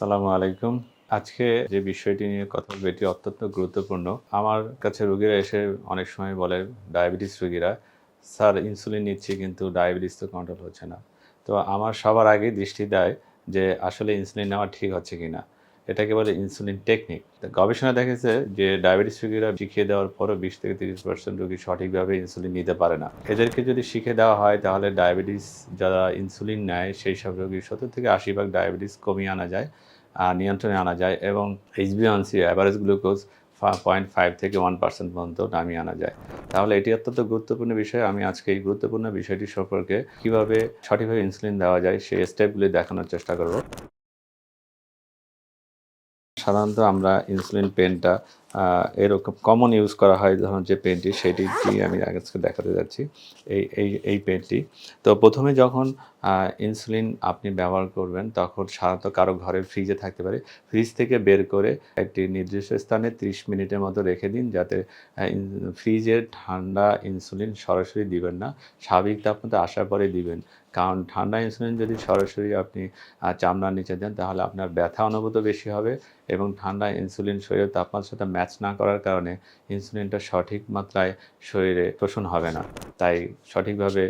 সালামু আলাইকুম। আজকে যে বিষয়টি নিয়ে কথা বলব এটি অত্যন্ত গুরুত্বপূর্ণ। আমার কাছে রোগীরা এসে অনেক সময় বলে, ডায়াবেটিস রোগীরা, স্যার, ইনসুলিন নিচ্ছি কিন্তু ডায়াবেটিস তো কন্ট্রোল হচ্ছে না। তো আমার সবার আগে দৃষ্টি দেয় যে, আসলে ইনসুলিন নেওয়া ঠিক হচ্ছে কিনা। এটাকে বলে ইনসুলিন টেকনিক গবেষণা দেখেছে যে ডায়াবেটিস রোগীরা শিখিয়ে দেওয়ার পরও বিশ থেকে তিরিশ পার্সেন্ট রোগী সঠিকভাবে ইনসুলিন নিতে পারে না। এদেরকে যদি শিখে দেওয়া হয়, তাহলে ডায়াবেটিস যারা ইনসুলিন নেয়, সেই সব রোগীর সত্তর থেকে আশি ভাগ ডায়াবেটিস কমিয়ে আনা যায় নিয়ন্ত্রণে আনা যায় এবং H B one C average glucose point five থেকে ওয়ান পার্সেন্ট পর্যন্ত নামিয়ে আনা যায়। তাহলে এটি অত্যন্ত গুরুত্বপূর্ণ বিষয়। আমি আজকে এই গুরুত্বপূর্ণ বিষয়টি সম্পর্কে কীভাবে সঠিকভাবে ইনসুলিন দেওয়া যায়, সেই স্টেপগুলি দেখানোর চেষ্টা করব। সাধারণত আমরা ইনসুলিন পেনটা এরকম কমন ইউজ করা হয় ধরুন যে পেনটি সেটি দিয়ে আমি আজকে দেখাতে যাচ্ছি। এই এই এই পেনটি তো প্রথমে যখন ইনসুলিন আপনি ব্যবহার করবেন, তখন সাধারণত কারও ঘরের ফ্রিজে থাকতে পারে। ফ্রিজ থেকে বের করে একটি নির্দিষ্ট স্থানে 30 মিনিটের মতো রেখে দিন, যাতে ফ্রিজের ঠান্ডা ইনসুলিন সরাসরি দিবেন না। স্বাভাবিক তাপমাত্রা আসার পরে দিবেন। কারণ ঠান্ডা ইনসুলিন যদি সরাসরি আপনি চামড়ার নিচে দেন, তাহলে আপনার ব্যথা অনুভূত বেশি হবে এবং ঠান্ডা ইনসুলিন শরীরের তাপমাত্রার সাথে ম্যাচ না করার কারণে ইনসুলিনটা সঠিক মাত্রায় শরীরে শোষণ হবে না। তাই সঠিকভাবে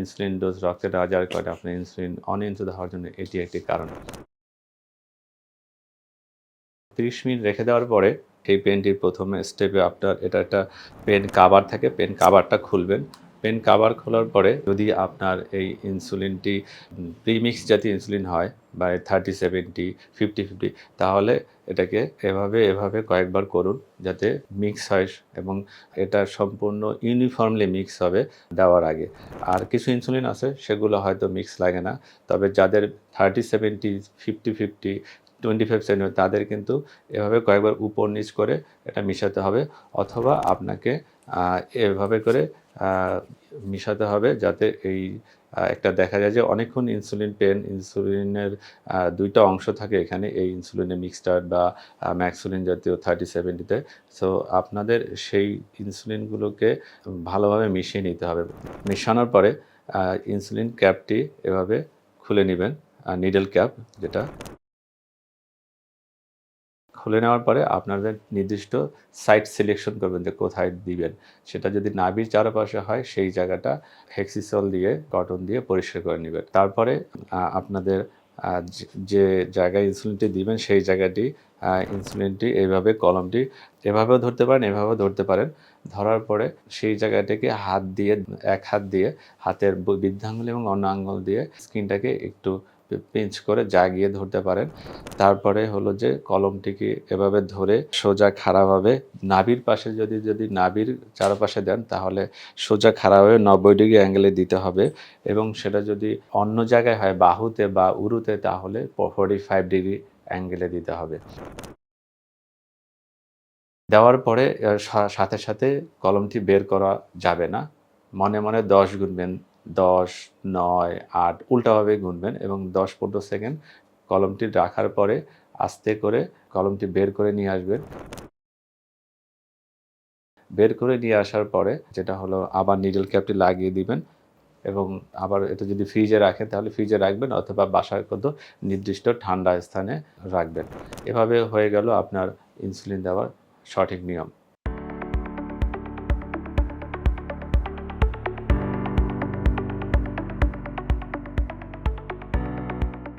ইনসুলিন ডোজ রক্তে দেওয়া যাওয়ার কারণে আপনার ইনসুলিন অনিয়ন্ত্রিত হওয়ার জন্য এটি একটি কারণ। তিরিশ মিনিট রেখে দেওয়ার পরে এই পেনটির প্রথমে স্টেপে আপনার এটা একটা পেন কাবার থাকে পেন কাবারটা খুলবেন। পেন কাভার খোলার পরে যদি আপনার এই ইনসুলিনটি প্রিমিক্স জাতীয় ইনসুলিন হয় বা থার্টি সেভেন্টি ফিফটি ফিফটি তাহলে এটাকে এভাবে এভাবে কয়েকবার করুন যাতে মিক্স হয় এবং এটা সম্পূর্ণ ইউনিফর্মলি মিক্স হবে দেওয়ার আগে। আর কিছু ইনসুলিন আছে, সেগুলো হয়তো মিক্স লাগে না, তবে যাদের thirty seventy fifty fifty twenty five seventy তাদের কিন্তু এভাবে কয়েকবার উপর নিচ করে এটা মিশাতে হবে, অথবা আপনাকে এভাবে করে মিশাতে হবে যাতে এই একটা দেখা যায় যে অনেকক্ষণ ইনসুলিন পেন ইনসুলিনের দুইটা অংশ থাকে এখানে, এই ইনসুলিনের মিক্সটার বা ম্যাক্সুলিন জাতীয় থার্টি সেভেন্টিতে সো আপনাদের সেই ইনসুলিনগুলোকে ভালোভাবে মিশিয়ে নিতে হবে। মেশানোর পরে ইনসুলিন ক্যাপটি এভাবে খুলে নেবেন নিডল ক্যাপ যেটা খুলে নেওয়ার পরে আপনাদের নির্দিষ্ট সাইট সিলেকশন করবেন যে কোথায় দিবেন। সেটা যদি নাভির চারপাশে হয়, সেই জায়গাটা হেক্সিসল দিয়ে কটন দিয়ে পরিষ্কার করে নেবেন। তারপরে আপনাদের যে- জায়গায় ইনসুলিনটি দিবেন, সেই জায়গাটি ইনসুলিনটি এইভাবে, কলমটি এভাবেও ধরতে পারেন, এভাবেও ধরতে পারেন। ধরার পরে সেই জায়গাটাকে হাত দিয়ে, এক হাত দিয়ে হাতের বৃদ্ধাঙ্গুল এবং অন্য আঙ্গুল দিয়ে স্কিনটাকে একটু পিঞ্চ করে জাগিয়ে ধরতে পারেন। তারপরে হলো যে কলমটিকে এভাবে ধরে সোজা খাড়াভাবে নাভির পাশে যদি যদি নাভির চারপাশে দেন, তাহলে সোজা খাড়াভাবে নব্বই ডিগ্রি অ্যাঙ্গেলে দিতে হবে। এবং সেটা যদি অন্য জায়গায় হয়, বাহুতে বা উরুতে, তাহলে ফোর্টি ফাইভ ডিগ্রি অ্যাঙ্গেলে দিতে হবে। দেওয়ার পরে সাথে সাথে কলমটি বের করা যাবে না। মনে মনে দশ গুনবেন। দশ, নয়, আট উল্টাভাবে গুনবেন এবং দশ পনেরো সেকেন্ড কলমটি রাখার পরে আস্তে করে কলমটি বের করে নিয়ে আসবেন। বের করে নিয়ে আসার পরে যেটা হলো আবার নিডল ক্যাপটি লাগিয়ে দিবেন এবং আবার এটা যদি ফ্রিজে রাখেন তাহলে ফ্রিজে রাখবেন অথবা বাসার কত নির্দিষ্ট ঠান্ডা স্থানে রাখবেন। এভাবে হয়ে গেল আপনার ইনসুলিন দেওয়ার সঠিক নিয়ম।